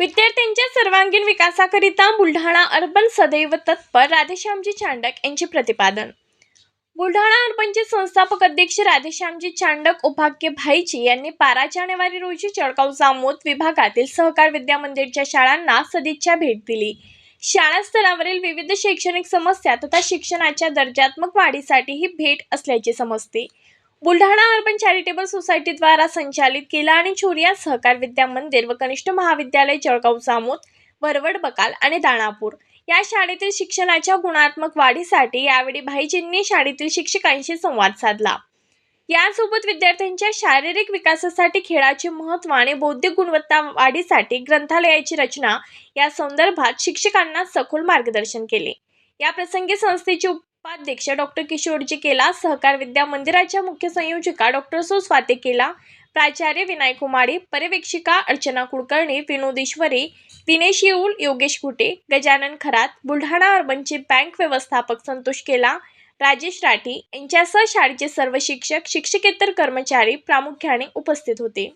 विद्यार्थ्यांच्या सर्वांगीण विकासाकरिता बुलढाणा अर्बन सदैव तत्पर राधेश्यामजी चांडक यांचे प्रतिपादन. बुलढाणा अर्बनचे संस्थापक अध्यक्ष राधेश्यामजी चांडक उपाख्य भाईजी यांनी बारा जानेवारी रोजी जळगाव जामोद विभागातील सहकार विद्या मंदिरच्या शाळांना सदिच्छा भेट दिली. शाळा स्तरावरील विविध शैक्षणिक समस्या तथा शिक्षणाच्या दर्जात्मक वाढीसाठी ही भेट असल्याचे समजते. बुलढाणा अर्बन चॅरिटेबल सोसायटीद्वारा संचालित केला आणि छोरिया सहकार विद्या मंदिर व कनिष्ठ महाविद्यालय जळगाव जामोद वरवड बकाल आणि दाणापूर या शाळेतील शिक्षणाच्या गुणात्मक वाढीसाठी यावेळी भाईजींनी शाळेतील शिक्षकांशी संवाद साधला. यासोबत विद्यार्थ्यांच्या शारीरिक विकासासाठी खेळाचे महत्त्व आणि बौद्धिक गुणवत्ता वाढीसाठी ग्रंथालयाची रचना या संदर्भात शिक्षकांना सखोल मार्गदर्शन केले. या प्रसंगी संस्थेचे उपाध्यक्ष डॉक्टर किशोरजी केला सहकार विद्या मंदिराच्या मुख्य संयोजिका डॉक्टर सुस्वाते केला प्राचार्य विनायक कुमारी पर्यवेक्षिका अर्चना कुलकर्णी विनोदेश्वरी दिनेश येऊल योगेश कुटे गजानन खरात बुलढाणा अर्बनचे बँक व्यवस्थापक संतोष केला राजेश राठी यांच्यासह शाळेचे सर्व शिक्षक शिक्षकेतर कर्मचारी प्रामुख्याने उपस्थित होते.